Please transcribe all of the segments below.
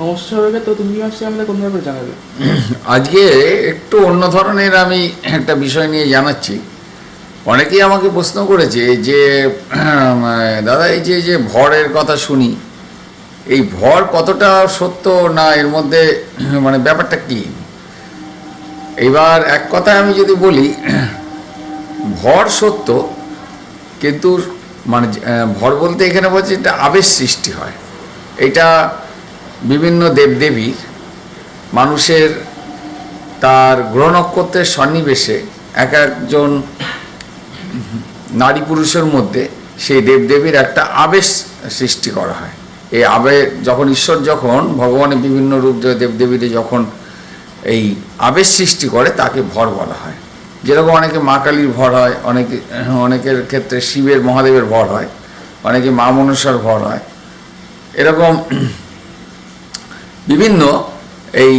নমস্কার সবাইকে তো তুমি আসছে আমাদের কোন ব্যাপারে জানাবে? আজকে একটু অন্য ধরনের আমি একটা বিষয় নিয়ে জানাচ্ছি। অনেকেই আমাকে প্রশ্ন করেছে যে দাদা, এই যে যে ভরের কথা শুনি, এই ভর কতটা সত্য না এর মধ্যে মানে ব্যাপারটা কি? এবার এক কথায় আমি যদি বলি, ভর সত্য, কিন্তু মানে ভর বলতে এখানে বলছে এটা আবেশ সৃষ্টি হয়। এটা বিভিন্ন দেবদেবীর মানুষের তার গ্রহ নক্ষত্রের সন্নিবেশে এক একজন নারী পুরুষের মধ্যে সেই দেবদেবীর একটা আবেশ সৃষ্টি করা হয়। এই আবেগ যখন ঈশ্বর যখন ভগবানের বিভিন্ন রূপ দেবদেবীতে যখন এই আবেশ সৃষ্টি করে, তাকে ভর বলা হয়। যেরকম অনেকে মা কালীর ভর হয়, অনেকে, অনেকের ক্ষেত্রে শিবের, মহাদেবের ভর হয়, অনেকে মা মনসার ভর হয়। এরকম বিভিন্ন এই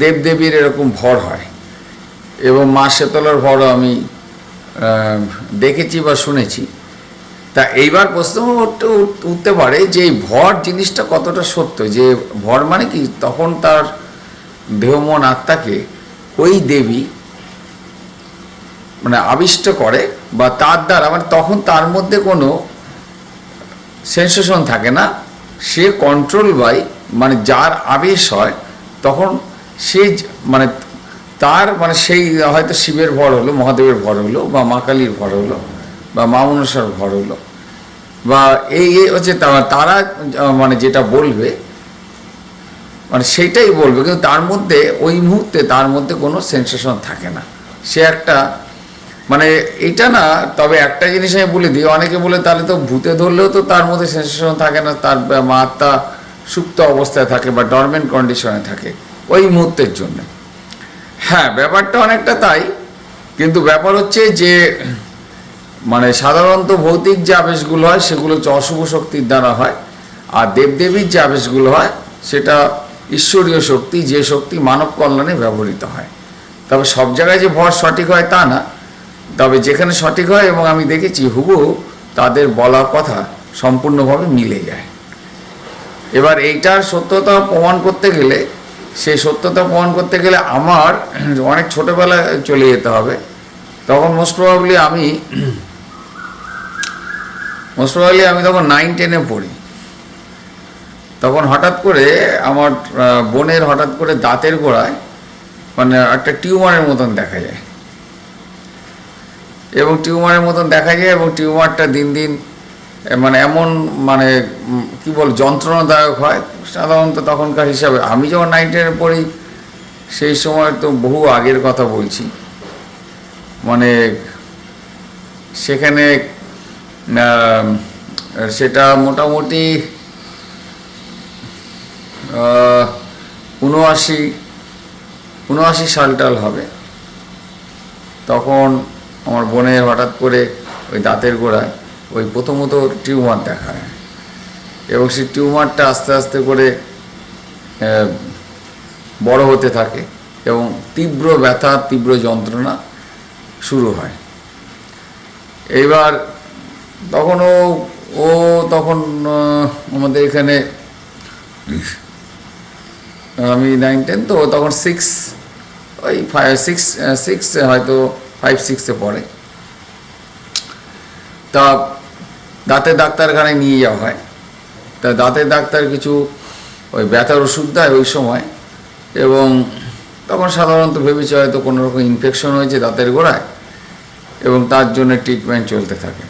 দেবদেবীর এরকম ভর হয়। এবং মা শেতলার ভরও আমি দেখেছি বা শুনেছি। তা এইবার প্রশ্ন উঠতে পারে যে এই ভর জিনিসটা কতটা সত্য? যে ভর মানে কি? তখন তার দেহমন আত্মাকে ওই দেবী মানে আবিষ্ট করে বা তার দ্বারা মানে তখন তার মধ্যে কোনো সেন্সেশন থাকে না। সে কন্ট্রোল বাই মানে যার আবেশ হয়, তখন সে মানে তার মানে সেই হয়তো শিবের ভর হলো, মহাদেবের ভর হলো, বা মা কালীর ভর হলো, বা মা মনসার ভর হলো, বা এই হচ্ছে তারা মানে যেটা বলবে মানে সেইটাই বলবে, কিন্তু তার মধ্যে, ওই মুহূর্তে তার মধ্যে কোনো সেন্সেশন থাকে না। সে একটা মানে এটা না, তবে একটা জিনিস আমি বলে দিই, অনেকে বলে তাহলে তো ভূতে ধরলেও তো তার মধ্যে সেন্সেশন থাকে না, তার মাত্রা সুপ্ত অবস্থায় থাকে বা ডরমেন্ট কন্ডিশনে থাকে, ওই মুহূর্তের জন্য। হ্যাঁ ব্যাপারটা অনেকটা তাই, কিন্তু ব্যাপার হচ্ছে যে মানে সাধারণত ভৌতিক যে আবেশগুলো হয়, সেগুলো হচ্ছে অশুভ শক্তির দ্বারা হয়, আর দেবদেবীর যে আবেশগুলো হয়, সেটা ঈশ্বরীয় শক্তি, যে শক্তি মানব কল্যাণে ব্যবহৃত হয়। তবে সব জায়গায় যে ভর সঠিক হয় তা না, তবে যেখানে সঠিক হয় এবং আমি দেখেছি হুবু তাদের বলা কথা সম্পূর্ণভাবে মিলে যায়। এবার এইটার সত্যতা প্রমাণ করতে গেলে, সেই সত্যতা প্রমাণ করতে গেলে আমার অনেক ছোটোবেলায় চলে যেতে হবে। তখন মোস্ট আমি মোস্ট আমি তখন নাইন টেনে পড়ি। তখন হঠাৎ করে আমার বোনের হঠাৎ করে দাঁতের গোড়ায় মানে একটা টিউমারের মতন দেখা যায়। এবং টিউমারের মতন দেখা যায় এবং টিউমারটা দিন দিন মানে এমন মানে কি বল, যন্ত্রণাদায়ক হয় সাধারণত তখনকার হিসাবে। আমি যখন নাইন টেনে পড়ি, সেই সময় তো বহু আগের কথা বলছি। মানে সেখানে সেটা মোটামুটি উনআশি উনআশি সালটাল হবে। তখন আমার বোনের হঠাৎ করে ওই দাঁতের গোড়ায় ওই প্রথমত টিউমার দেখা হয় এবং সেই টিউমারটা আস্তে আস্তে করে বড় হতে থাকে এবং তীব্র ব্যথা, তীব্র যন্ত্রণা শুরু হয়। এইবার তখন ও ও তখন আমাদের এখানে, আমি নাইন টেন তো তখন সিক্স ওই ফাইভ সিক্স সিক্স হয়তো ফাইভ সিক্সে পড়ে। তা দাঁতের ডাক্তারখানায় নিয়ে যাওয়া হয়। তা দাঁতের ডাক্তার কিছু ওই ব্যথার ওষুধ দেয় ওই সময় এবং তখন সাধারণত ভেবেছে হয়তো কোনো রকম ইনফেকশন হয়েছে দাঁতের গোড়ায় এবং তার জন্য ট্রিটমেন্ট চলতে থাকে।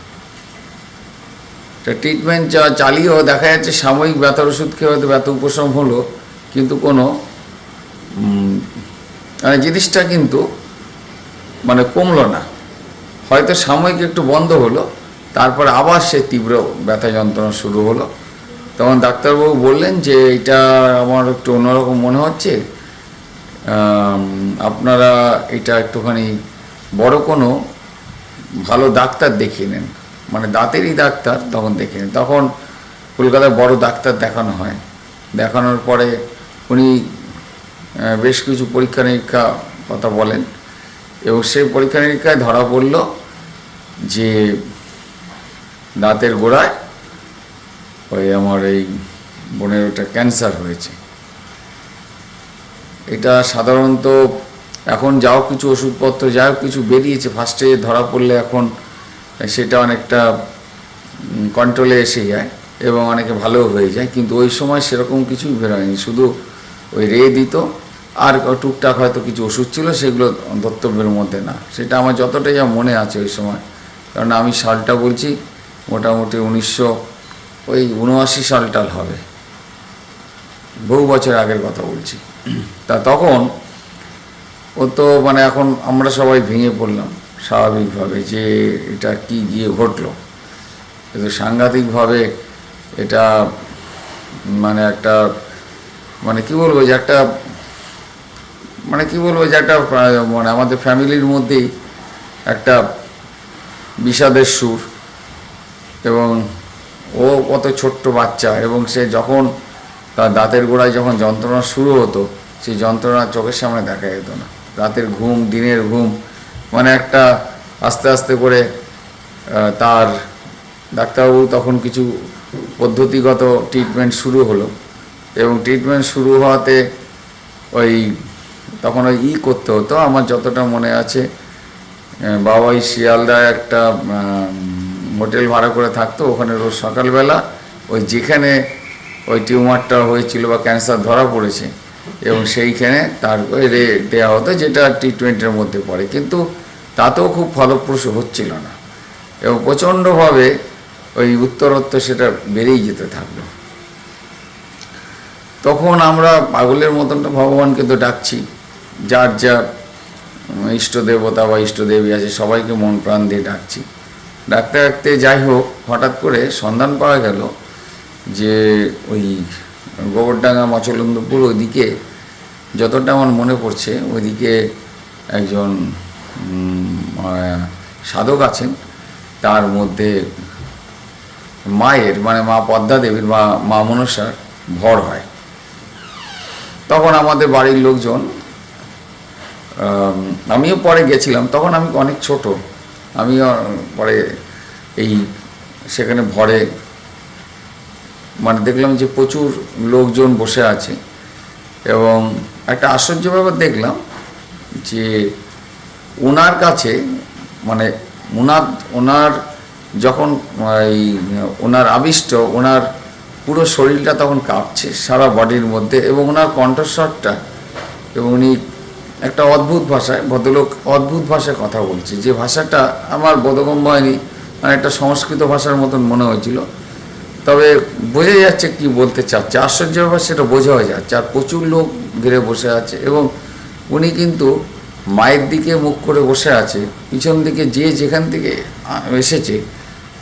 তা ট্রিটমেন্ট চালিয়েও দেখা যাচ্ছে সাময়িক ব্যথার ওষুধ খেয়ে হয়তো ব্যথা উপশম হলো, কিন্তু কোনো মানে জিনিসটা কিন্তু মানে কমলো না। হয়তো সাময়িক একটু বন্ধ হলো তারপর আবার সে তীব্র ব্যথা যন্ত্রণা শুরু হলো। তখন ডাক্তারবাবু বললেন যে এটা আমার একটু অন্যরকম মনে হচ্ছে। আপনারা এটা একটুখানি বড় কোনো ভালো ডাক্তার দেখিয়ে নেন। মানে দাঁতেরই ডাক্তার তখন দেখে নেন। তখন কলকাতায় বড় ডাক্তার দেখানো হয়। দেখানোর পরে উনি বেশ কিছু পরীক্ষা নিরীক্ষা কথা বলেন এবং সেই পরীক্ষা নিরীক্ষায় ধরা পড়ল যে দাঁতের গোড়ায় ওই আমার এই বোনের ওটা ক্যান্সার হয়েছে। এটা সাধারণত এখন যাও কিছু ওষুধপত্র, যাও কিছু বেরিয়েছে ফার্স্টে ধরা পড়লে এখন সেটা অনেকটা কন্ট্রোলে এসে যায় এবং অনেকে ভালো হয়ে যায়, কিন্তু ওই সময় সেরকম কিছুই বেরোয়নি। শুধু ওই রে দিত, আর টুকটাক হয়তো কিছু ওষুধ ছিল, সেগুলো দত্তব্যের মধ্যে না। সেটা আমার যতটাই যা মনে আছে ওই সময়। কারণ আমি সালটা বলছি মোটামুটি উনিশশো, ওই উনআশি সালটাল হবে। বহু বছর আগের কথা বলছি। তা তখন ও তো মানে এখন আমরা সবাই ভেঙে পড়লাম স্বাভাবিকভাবে যে এটা কি গিয়ে ঘটলো। কিন্তু সাংঘাতিকভাবে এটা মানে একটা মানে কি বলব যে একটা মানে কি বলব যে একটা মানে আমাদের ফ্যামিলির মধ্যেই একটা বিষাদের সুর। এবং ও কত ছোট্ট বাচ্চা এবং সে যখন তার দাঁতের গোড়ায় যখন যন্ত্রণা শুরু হতো, সেই যন্ত্রণা চোখের সামনে দেখা যেত না। রাতের ঘুম, দিনের ঘুম মানে একটা আস্তে আস্তে করে তার ডাক্তারবাবু তখন কিছু পদ্ধতিগত ট্রিটমেন্ট শুরু হলো এবং ট্রিটমেন্ট শুরু হওয়াতে ওই তখন ওই ই করতে হতো। আমার যতটা মনে আছে বাবা ওই শিয়ালদায় একটা হোটেল ভাড়া করে থাকতো, ওখানে রোজ সকালবেলা ওই যেখানে ওই টিউমারটা হয়েছিল বা ক্যান্সার ধরা পড়েছে এবং সেইখানে তার রে দেওয়া হতো যেটা ট্রিটমেন্টের মধ্যে পড়ে। কিন্তু তাতেও খুব ফলপ্রসূ হচ্ছিল না এবং প্রচণ্ডভাবে ওই উত্তরোত্তর সেটা বেড়েই যেতে থাকল। তখন আমরা পাগলের মতনটা ভগবানকে তো ডাকছি, যার যা ইষ্ট দেবতা বা ইষ্ট দেবী আছে সবাইকে মন প্রাণ দিয়ে ডাকছি। ডাকতে ডাকতে যাই হোক, হঠাৎ করে সন্ধান পাওয়া গেল যে ওই গোবরডাঙ্গা, মচলন্দপুর ওইদিকে যতটা আমার মনে পড়ছে, ওইদিকে একজন সাধক আছেন। তার মধ্যে মায়ের মানে মা পদ্মা দেবীর, মা মা মনসার ভর হয়। তখন আমাদের বাড়ির লোকজন আমিও পরে গেছিলাম, তখন আমি অনেক ছোট। আমিও পরে এই সেখানে ভরে মানে দেখলাম যে প্রচুর লোকজন বসে আছে এবং একটা আশ্চর্য ব্যাপার দেখলাম যে ওনার কাছে মানে ওনার ওনার যখন এই, ওনার আবিষ্ট, ওনার পুরো শরীরটা তখন কাঁপছে সারা বডির মধ্যে এবং ওনার কণ্ঠস্বরটা এবং উনি একটা অদ্ভুত ভাষায়, ভদ্রলোক অদ্ভুত ভাষায় কথা বলছে। যে ভাষাটা আমার বোধগম্য হয়নি মানে একটা সংস্কৃত ভাষার মতন মনে হয়েছিল। তবে বোঝা যাচ্ছে কি বলতে চাচ্ছে। আশ্চর্য ব্যাপার, সেটা বোঝাও যাচ্ছে। আর প্রচুর লোক ঘিরে বসে আছে এবং উনি কিন্তু মায়ের দিকে মুখ করে বসে আছে, পিছন দিকে যে যেখান থেকে এসেছে,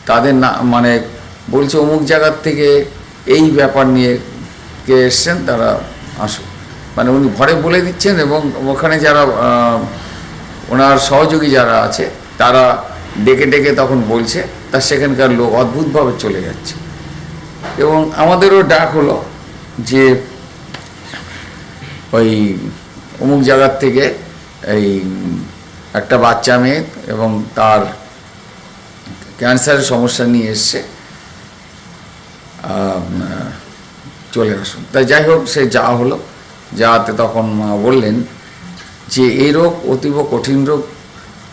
তাদের না মানে বলছে অমুক জায়গার থেকে এই ব্যাপার নিয়ে কে এসছেন, তারা আসুক। মানে উনি ঘরে বলে দিচ্ছেন এবং ওখানে যারা ওনার সহযোগী যারা আছে, তারা ডেকে ডেকে তখন বলছে, তা সেখানকার লোক অদ্ভুতভাবে চলে যাচ্ছে। এবং আমাদেরও ডাক হলো যে, ওই অমুক জায়গার থেকে এই একটা বাচ্চা মেয়ে এবং তার ক্যান্সারের সমস্যা নিয়ে এসছে চলে আসুন। তাই যাই হোক, সে যা হলো। যাতে তখন মা বললেন যে এই রোগ অতীব কঠিন রোগ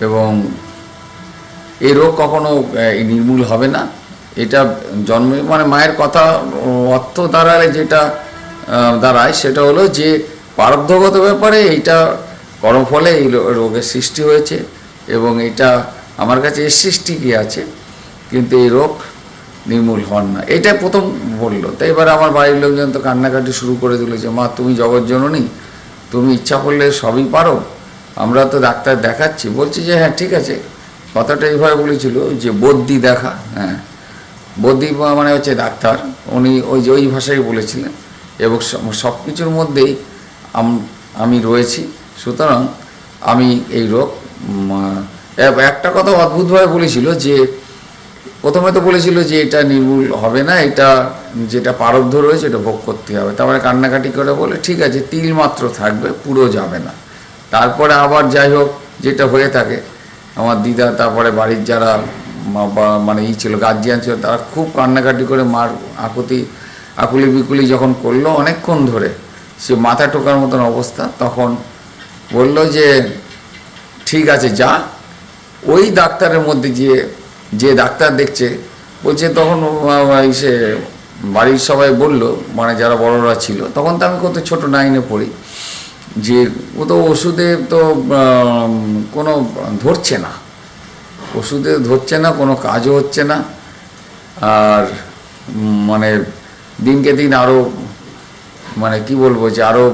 এবং এই রোগ কখনো নির্মূল হবে না। এটা জন্মে মানে মায়ের কথা অর্থ দাঁড়ালে যেটা দাঁড়ায় সেটা হলো যে প্রারব্ধগত ব্যাপারে এইটা কর্মফলে এই রোগের সৃষ্টি হয়েছে এবং এটা আমার কাছে এর সৃষ্টি কি আছে। কিন্তু এই রোগ নির্মূল হন না। এটাই প্রথম বলল। তাই এবার আমার বাড়ির লোকজন তো কান্নাকাটি শুরু করে দিল যে, মা, তুমি জগৎ জননী তুমি ইচ্ছা করলে সবই পারো, আমরা তো ডাক্তার দেখাচ্ছি। বলছি যে হ্যাঁ ঠিক আছে। কথাটা এইভাবে বলেছিল যে, বদ্যি দেখা। হ্যাঁ। বদ্যি মানে হচ্ছে ডাক্তার। উনি ওই যে, ওই ভাষায় বলেছিলেন। এবং সব কিছুর মধ্যেই আমি রয়েছি। সুতরাং আমি এই রোগ একটা কথা অদ্ভুতভাবে বলেছিল যে প্রথমে তো বলেছিল যে এটা নির্মূল হবে না, এটা যেটা পারব্ধ রয়েছে এটা ভোগ করতে হবে। তারপরে কান্নাকাটি করে বলে, ঠিক আছে, তিল মাত্র থাকবে, পুরো যাবে না। তারপরে আবার যাই হোক, যেটা হয়ে থাকে, আমার দিদা, তারপরে বাড়ির যারা মানে ই ছিল গার্জিয়ান ছিল, তারা খুব কান্নাকাটি করে মার আকুতি আকুলি বিকুলি যখন করল, অনেকক্ষণ ধরে সে মাথা টোকার মতন অবস্থা, তখন বলল যে, ঠিক আছে, যা। ওই ডাক্তারের মধ্যে যে যে ডাক্তার দেখছে, বলছে তখন সে বাড়ির সবাই বলল মানে যারা বড়রা ছিল, তখন তো আমি কত ছোট নাইনে পড়ি, যে ও তো ওষুধে তো কোনো ধরছে না। ওষুধে ধরছে না, কোনো কাজও হচ্ছে না। আর মানে দিনকে দিন আরও মানে কি বলব যে আরও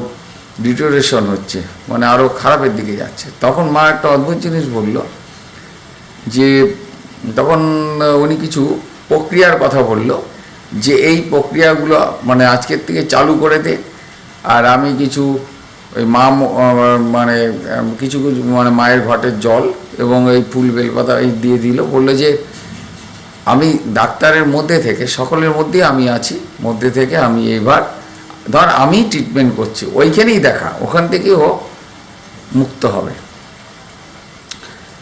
ডিটোরেশন হচ্ছে মানে আরও খারাপের দিকে যাচ্ছে। তখন মা একটা অদ্ভুত জিনিস বলল, যে তখন উনি কিছু প্রক্রিয়ার কথা বলল, যে এই প্রক্রিয়াগুলো মানে আজকের থেকে চালু করে দে। আর আমি কিছু ওই মা মানে কিছু কিছু মানে মায়ের ঘটের জল এবং এই ফুল বেলপাতা এই দিয়ে দিল। বলল যে, আমি ডাক্তারের মধ্যে থেকে, সকলের মধ্যে আমি আছি, মধ্যে থেকে আমি এবার ধর আমি ট্রিটমেন্ট করছি, ওইখানেই দেখা, ওখান থেকেই ও মুক্ত হবে।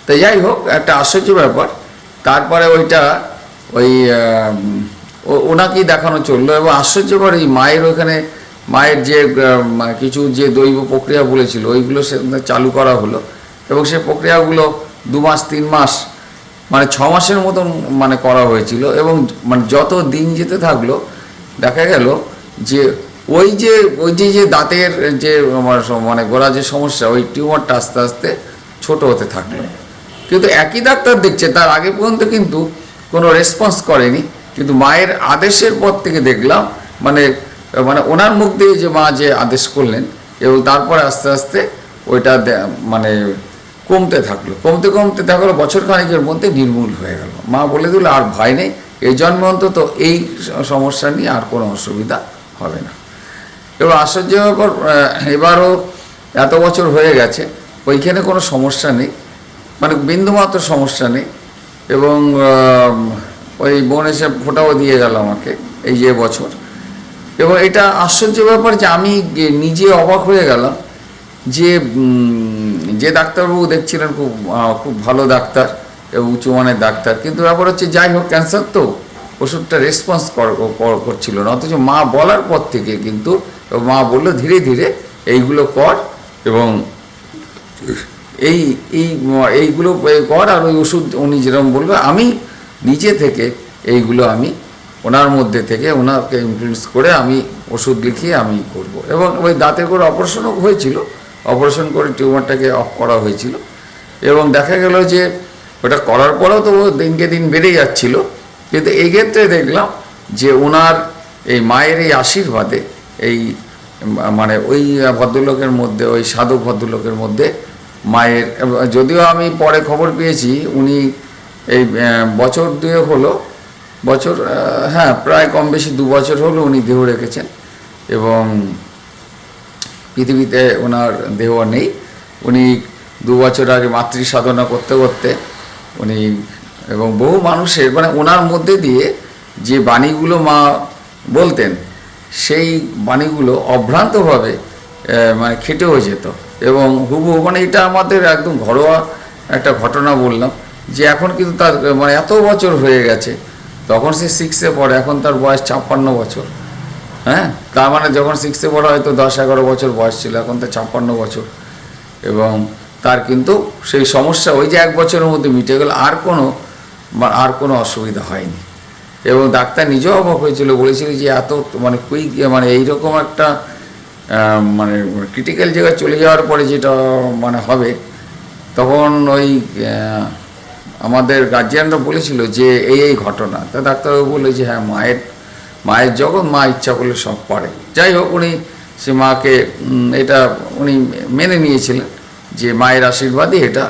তো যাই হোক, একটা আশ্চর্য ব্যাপার তারপরে ওইটা ওই ওনাকেই দেখানো চলল এবং আশ্চর্যকর এই মায়ের ওখানে, মায়ের যে কিছু যে দৈব প্রক্রিয়া বলেছিল, ওইগুলো সে চালু করা হলো এবং সে প্রক্রিয়াগুলো দু মাস, তিন মাস মানে ছ মাসের মতন মানে করা হয়েছিল এবং মানে যত দিন যেতে থাকল, দেখা গেল যে ওই যে ওই যে যে দাঁতের যে মানে গোড়া যে সমস্যা, ওই টিউমারটা আস্তে আস্তে ছোট হতে থাকল। কিন্তু একই ডাক্তার দেখছে, তার আগে পর্যন্ত কিন্তু কোনো রেসপন্স করেনি। কিন্তু মায়ের আদেশের পর থেকে দেখলাম মানে মানে ওনার মুখ দিয়ে যে মা যে আদেশ করলেন, এবং তারপরে আস্তে আস্তে ওইটা মানে কমতে থাকল। কমতে কমতে থাকল, বছর খানিকের মধ্যে নির্মূল হয়ে গেল। মা বলে দিল, আর ভয় নেই, এই জন্মে অন্তত এই সমস্যা নিয়ে আর কোনো অসুবিধা হবে না। এবার আশ্চর্য ব্যাপার এবারও এত বছর হয়ে গেছে, ওইখানে কোনো সমস্যা নেই। মানে বিন্দুমাত্র সমস্যা নেই। এবং ওই বোন এসে ফোটাও দিয়ে গেল আমাকে এই যে বছর। এবং এটা আশ্চর্য ব্যাপার যে আমি নিজে অবাক হয়ে গেলাম যে যে ডাক্তারবাবু দেখছিলেন খুব খুব ভালো ডাক্তার, এবং উঁচু মানের ডাক্তার। কিন্তু ব্যাপার হচ্ছে যাই হোক ক্যান্সার তো ওষুধটা রেসপন্স করছিল না। অথচ মা বলার পর থেকে কিন্তু, মা বলল ধীরে ধীরে এইগুলো কর এবং এই এই, এইগুলো কর আর ওই ওষুধ উনি যেরকম বলবে, আমি নিজে থেকে এইগুলো আমি ওনার মধ্যে থেকে ওনাকে ইনফ্লুয়েন্স করে আমি ওষুধ লিখিয়ে আমি করব। এবং ওই দাঁতের করে অপারেশনও হয়েছিল অপারেশন করে টিউমারটাকে অফ করা হয়েছিল। এবং দেখা গেল যে ওটা করার পরেও তো দিনকে দিন বেড়ে যাচ্ছিল, কিন্তু এই ক্ষেত্রে দেখলাম যে ওনার এই মায়ের এই আশীর্বাদে এই মানে ওই ভদ্রলোকের মধ্যে, ওই সাধু ভদ্রলোকের মধ্যে মায়ের, যদিও আমি পরে খবর পেয়েছি, উনি এই বছর দুয়ে হলো, বছর হ্যাঁ প্রায় কম বেশি দু বছর হলো উনি দেহ রেখেছেন এবং পৃথিবীতে ওনার দেহ নেই। উনি দু বছর আগে মাতৃ সাধনা করতে করতে উনি, এবং বহু মানুষের মানে ওনার মধ্যে দিয়ে যে বাণীগুলো মা বলতেন, সেই বাণীগুলো অভ্রান্তভাবে মানে খেটেও যেত। এবং হুবহু মানে এটা আমাদের একদম ঘরোয়া একটা ঘটনা বললাম, যে এখন কিন্তু তার মানে এত বছর হয়ে গেছে, তখন সে সিক্সে পড়ে, এখন তার বয়স ছাপ্পান্ন বছর। হ্যাঁ? তার মানে যখন সিক্সে পড়া হয়তো দশ এগারো বছর বয়স ছিল, এখন তো ছাপ্পান্ন বছর। এবং তার কিন্তু সেই সমস্যা ওই যে এক বছরের মধ্যে মিটে গেল, আর কোনো, বা- আর কোনো অসুবিধা হয়নি। এবং ডাক্তার নিজেও অবাক হয়েছিল, বলেছিল যে এত মানে কুইক মানে এইরকম একটা মানে ক্রিটিক্যাল জায়গায় চলে যাওয়ার পরে যেটা মানে হবে, তখন ওই আমাদের গার্জিয়ানরা বলেছিল যে এই এই ঘটনা। তা ডাক্তারবাবু বলল যে হ্যাঁ মায়ের মায়ের জগৎ, মা ইচ্ছা করলে সব পারে যাই হোক, উনি সে মাকে এটা উনি মেনে নিয়েছিলেন যে মায়ের আশীর্বাদে এটা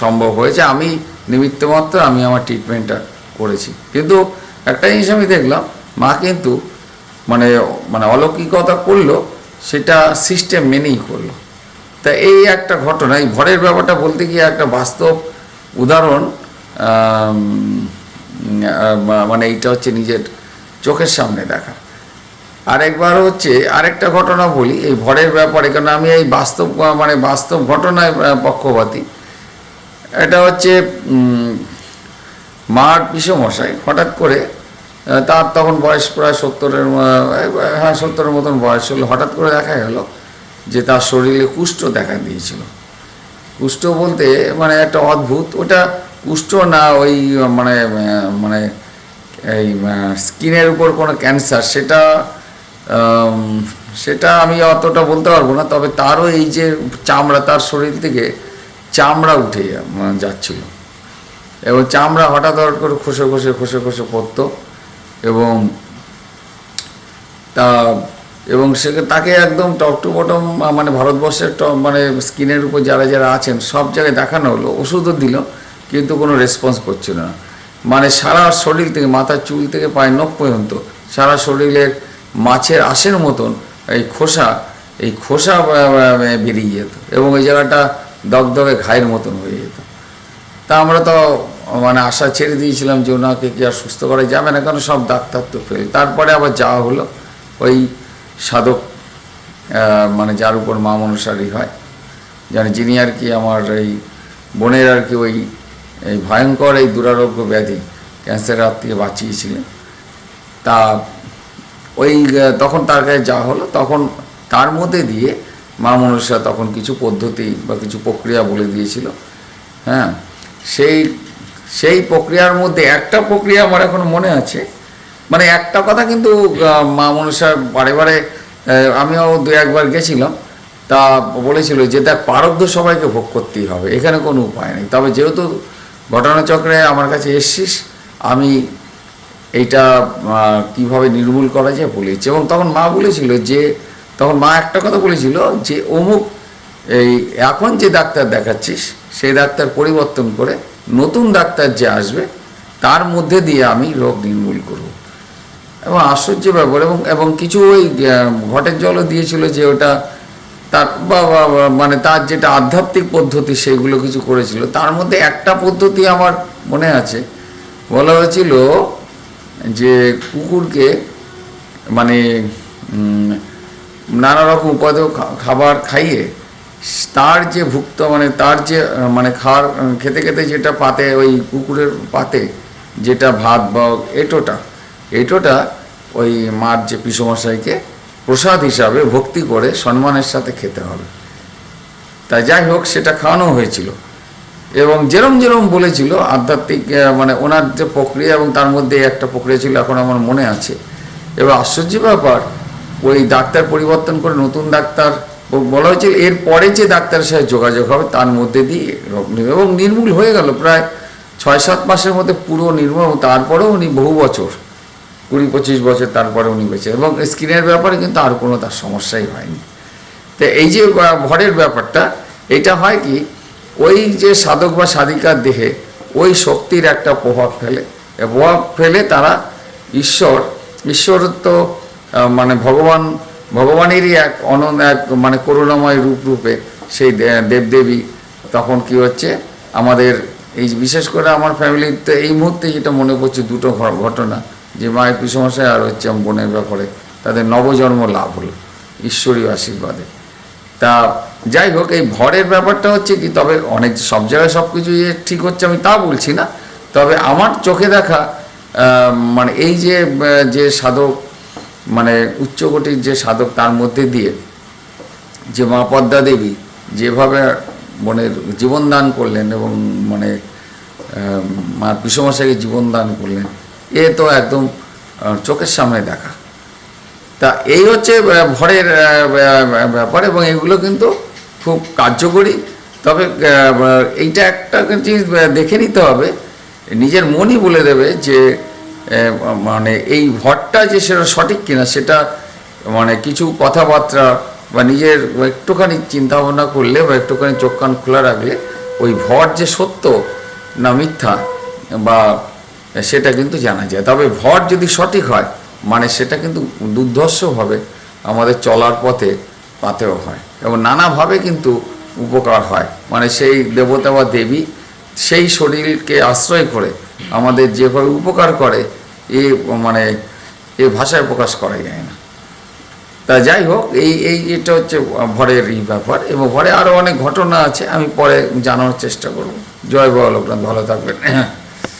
সম্ভব হয়েছে। আমি নিমিত্ত মাত্র আমি আমার ট্রিটমেন্টটা করেছি। কিন্তু একটা জিনিস আমি দেখলাম, মা কিন্তু মানে মানে অলৌকিকতা করল সেটা সিস্টেম মেনেই করল। তা এই একটা ঘটনা, এই ভরের ব্যাপারটা বলতে গিয়ে একটা বাস্তব উদাহরণ মানে এইটা হচ্ছে নিজের চোখের সামনে দেখা। আরেকবার হচ্ছে, আরেকটা ঘটনা বলি, এই ভরের ব্যাপারে, কারণ আমি এই বাস্তব মানে বাস্তব ঘটনায় পক্ষপাতী। এটা হচ্ছে মার পিসমশাই হঠাৎ করে তার তখন বয়স প্রায় সত্তরের হ্যাঁ সত্তরের মতন বয়স হলো। হঠাৎ করে দেখা গেল যে তার শরীরে কুষ্ঠ দেখা দিয়েছিল। কুষ্ঠ বলতে মানে একটা অদ্ভুত, ওটা কুষ্ঠ না ওই মানে মানে এই স্কিনের উপর কোনো ক্যান্সার, সেটা সেটা আমি অতটা বলতে পারব না, তবে তারও এই যে চামড়া, তার শরীর থেকে চামড়া উঠে যাচ্ছিল। এবং চামড়া হঠাৎ হঠাৎ করে খসে খসে খসে খসে পড়তো। এবং, তা, এবং সে, তাকে একদম টপ টু বটম মানে ভারতবর্ষের টপ মানে স্কিনের উপর যারা যারা আছেন, সব জায়গায় দেখানো হলো, ওষুধও দিল, কিন্তু কোনো রেসপন্স করছিল না। মানে সারা শরীর থেকে, মাথার চুল থেকে পায়ের নখ পর্যন্ত, সারা শরীরের মাছের আশের মতন এই খোসা এই খোসা বেরিয়ে যেত এবং এই জায়গাটা দগদগে ঘায়ের মতন হয়ে যেত। তা আমরা তো মানে আশা ছেড়ে দিয়েছিলাম যে ওনাকে কি আর সুস্থ করা যাবে না, কারণ সব ডাক্তার তো ফেল। তারপরে আবার যাওয়া হলো। ওই সাধক মানে যার উপর মা মনসারি হয়, যেন যিনি আর কি আমার এই বোনের আর কি ওই, এই ভয়ঙ্কর এই দুরারোগ্য ব্যাধি ক্যান্সারের হাত থেকে বাঁচিয়েছিলেন। তা ওই, তখন তার কাছে যা হলো। তখন তার মধ্যে দিয়ে মা মনসা তখন কিছু পদ্ধতি বা কিছু প্রক্রিয়া বলে দিয়েছিল। হ্যাঁ সেই সেই প্রক্রিয়ার মধ্যে একটা প্রক্রিয়া আমার এখন মনে আছে। মানে একটা কথা কিন্তু মা মনসার বারে বারে আমিও দু একবার গেছিলাম। তা বলেছিল যে, দেখ পারব্ধ সবাইকে ভোগ করতেই হবে। এখানে কোনো উপায় নেই। তবে যেহেতু ঘটনাচক্রে আমার কাছে এসছিস, আমি এইটা কীভাবে নির্মূল করা যায় বলেছি। এবং তখন মা বলেছিল যে, তখন মা একটা কথা বলেছিল যে, অমুক, এই, এখন যে ডাক্তার দেখাচ্ছিস, সেই ডাক্তার পরিবর্তন করে নতুন ডাক্তার যে আসবে, তার মধ্যে দিয়ে আমি রোগ নির্মূল করব। এবং আশ্চর্য ব্যাপার, এবং এবং কিছু ওই ঘটের জলও দিয়েছিল যে ওটা তার বা মানে তার যেটা আধ্যাত্মিক পদ্ধতি সেগুলো কিছু করেছিল, তার মধ্যে একটা পদ্ধতি আমার মনে আছে। বলা হয়েছিল যে কুকুরকে মানে নানা রকম উপাদেয় খাবার খাইয়ে তার যে ভুক্ত মানে তার যে মানে খাওয়ার, খেতে খেতে যেটা পাতে, ওই কুকুরের পাতে যেটা ভাত বা এটোটা এটোটা ওই মার যে পিসমশাইকে প্রসাদ হিসাবে ভক্তি করে সম্মানের সাথে খেতে হবে। তাই যাই হোক, সেটা খাওয়ানো হয়েছিল। এবং যেরম যেরম বলেছিল, আধ্যাত্মিক মানে ওনার যে প্রক্রিয়া এবং তার মধ্যে একটা প্রক্রিয়া ছিল, এখন আমার মনে আছে। এবার আশ্চর্য ব্যাপার, ওই ডাক্তার পরিবর্তন করে নতুন ডাক্তার বলা হয়েছিল এর পরে যে ডাক্তারের সাথে যোগাযোগ হবে, তার মধ্যে দিয়ে এবং নির্মূল হয়ে গেল। প্রায় ছয় সাত মাসের মধ্যে পুরো নির্মূল তারপরেও উনি বহু বছর কুড়ি পঁচিশ বছর তারপরে উনি বেঁচে এবং স্কিনের ব্যাপারে কিন্তু আর কোনো তার সমস্যাই হয়নি। তো এই যে ভরের ব্যাপারটা, এটা হয় কি, ওই যে সাধক বা সাধিকার দেহে ওই শক্তির একটা প্রভাব ফেলে। প্রভাব ফেলে তারা ঈশ্বর ঈশ্বর তো মানে ভগবান ভগবানেরই এক অনন্ত এক মানে করুণাময় রূপ রূপে সেই দেবদেবী তখন কি হচ্ছে? আমাদের এই বিশেষ করে আমার ফ্যামিলিতে এই মুহূর্তে যেটা মনে পড়ছে দুটো ঘটনা, যে মায়ের পিসমশাই আর হচ্ছে বোনের ব্যাপারে তাদের নবজন্ম লাভ হলো, ঈশ্বরীয় আশীর্বাদে। তা যাই হোক, এই ভরের ব্যাপারটা হচ্ছে কি, তবে অনেক সব জায়গায় সব কিছু যে ঠিক হচ্ছে, আমি তা বলছি না। তবে আমার চোখে দেখা মানে এই যে যে সাধক মানে উচ্চকোটির যে সাধক তার মধ্যে দিয়ে যে মা পদ্মা দেবী যেভাবে মনের জীবন দান করলেন এবং মানে মার পিসমশাইকে জীবন দান করলেন, এ তো একদম চোখের সামনে দেখা। তা এই হচ্ছে ভরের ব্যাপার এবং এগুলো কিন্তু খুব কার্যকরী। তবে এইটা একটা জিনিস দেখে নিতে হবে। নিজের মনই বলে দেবে যে মানে এই ভরটা যে সেটা সঠিক কিনা, সেটা মানে কিছু কথাবার্তা বা নিজের একটুখানি চিন্তা ভাবনা করলে বা একটুখানি চোখ কান খোলা রাখলে, ওই ভর যে সত্য না মিথ্যা বা সেটা কিন্তু জানা যায়। তবে ভর যদি সঠিক হয় মানে সেটা কিন্তু দুর্ধর্ষভাবে আমাদের চলার পথে পাতেও হয় এবং নানাভাবে কিন্তু উপকার হয়। মানে সেই দেবতা বা দেবী সেই শরীরকে আশ্রয় করে আমাদের যেভাবে উপকার করে, এ মানে এ ভাষায় প্রকাশ করা যায় না। তা যাই হোক, এই এই এটা হচ্ছে ভরের এই ব্যাপার এবং ভরে আরও অনেক ঘটনা আছে, আমি পরে জানানোর চেষ্টা করব। জয় বাবা লোকনাথ, ভালো থাকবেন।